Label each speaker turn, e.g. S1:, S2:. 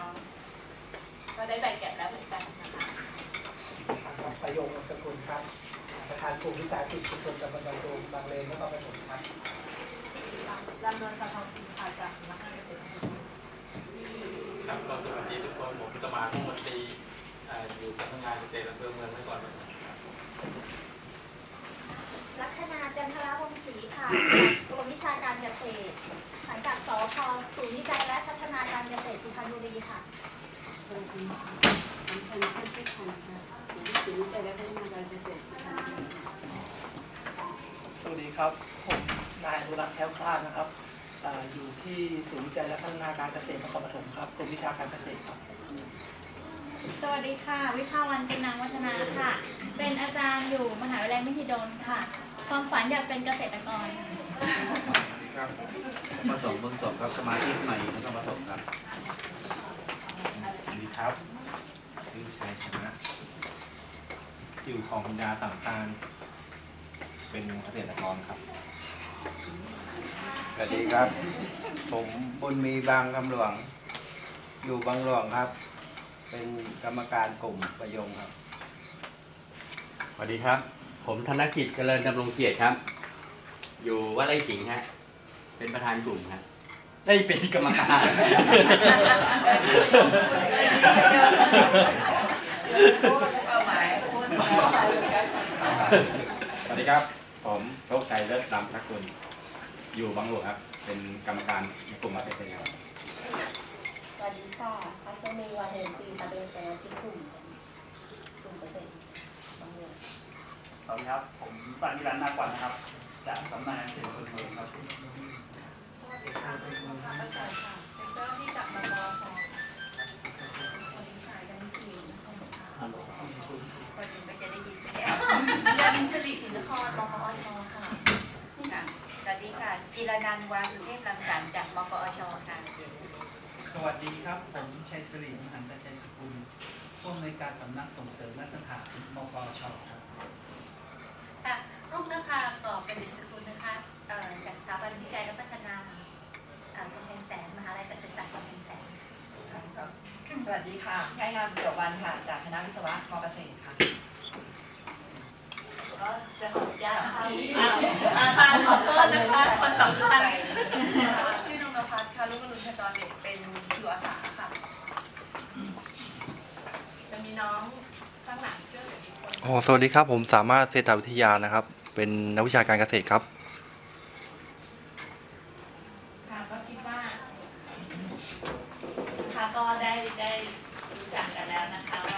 S1: น้องก็ได้ใบแกะแล้วเหมือนกันนะคะ
S2: ครับประโยงสกุลครับประธานกลุ่มวิสาหกิจชุมชนตำบลบางตูมบางเลนนครปฐมครับ
S1: ลำดวนสะทองฟินค่ะจากสำนักงานเกษตร
S3: ครับก็สวัสดีทุกคนผมพิตมาผู้มนตรีอ่าอยู่กับทำงานเกษตรอำเภอเมืองนครปฐมครับ
S4: ลัคนาจันทรวงศรีค่ะกรมวิชาการเกษตร สังกัดสพศูนย์วิจัยและพัฒนาการ บุรีค่ะ
S5: สวัสดีค่ะดิฉันชื่อพิชันค่ะอยู่ที่ศูนย์วิจัยและพัฒนาการเกษตรสุพรรณบุรีค่ะ
S2: สวัสดีครับ ผมนายอนุรักษ์แท้วคลาดนะครับอ่าอยู่ที่ศูนย์วิจัยและพัฒนาการเกษตรนครปฐมครับกรมวิชาการเกษตรครับ
S6: สวัสดีค่ะ วิภาวันเป็นนางวัฒนาค่ะ เป็นอาจารย์อยู่มหาวิทยาลัยมหิดลค่ะ ความฝันอยากเป็นเกษตรกร
S7: ครับผสมบุญสมครับสมาชิกใหม่นครปฐมครับ
S3: สวัสดี ครับชื่อชัยชนะอยู่ของปัญญาต่างๆเป็นเกษตรกรครับ
S7: สวัสดีครับ ผมบุญมีบางคำหลวง อยู่บางหลวงครับ เป็นกรรมการกลุ่มประยงครับ
S8: สวัสดีครับ ผมธนกิจเจริญดำรงเกียรติครับ อยู่วัดไร่ขิงฮะ เป็นประธานกลุ่มครับ ได้ยเป็นกรรมการ
S3: สวัสดีครับ ผมโชคชัยเลิศลำทักกุลอยู่บางหลวงครับ เป็นกรรมการกลุ่มเกษตรครับ
S4: สวัสดีค่ะพัสมีวาเดนฟีค่ะเป็นสมาชิกกลุ่มกลุ่มเกษตรบางเมือง
S9: สวัสดีครับ ผมสานิรันดร์นาควันนะครับ จากสำนักงานเขตคนเมืองครับ
S1: สวัสดีค่ะสิริมงคลประเสริฐค่ะเป็นเจ้าหน้าที่จากบกฟสวัสดีค่ะยังสิรินครค่ะคนอื่นก็จะได้ยินไปแล้วยังสิริถึงนครมพอชค่ะ
S10: ค่ะสวัสดีค่ะจิรนันท์วาสุเทพรังสรรค์จากมกอชค่ะ
S11: สวัสดีครับ ผมชัยศรีมหันตชัยสกุลผู้อำนวยการสำนักส่งเสริมมาตรฐานมกชครับ
S10: ค่ะรุ่งนภาก ดีค่ะง่ายงามเดี่ยววันค่ะ จากคณะวิศวะมเกษตรค่ะ
S1: ก็จะขออนุญาตค่ะอาจารย์ขอโทษนะคะคนสำคัญ
S10: ชื่อนงนภัสค่ะลูกอรุณขจรเด็กเป็นครูอาสาค่ะ
S1: จะมีน้องข้างหลังเสื้อเหลืองอีกคน
S12: อ๋อสวัสดีครับ ผมสามารถเศรษฐวิทยานะครับ เป็นนักวิชาการเกษตรครับ
S6: ค่ะก็คิดว่าค่ะก็ ได้รู้จักกันแล้วนะคะ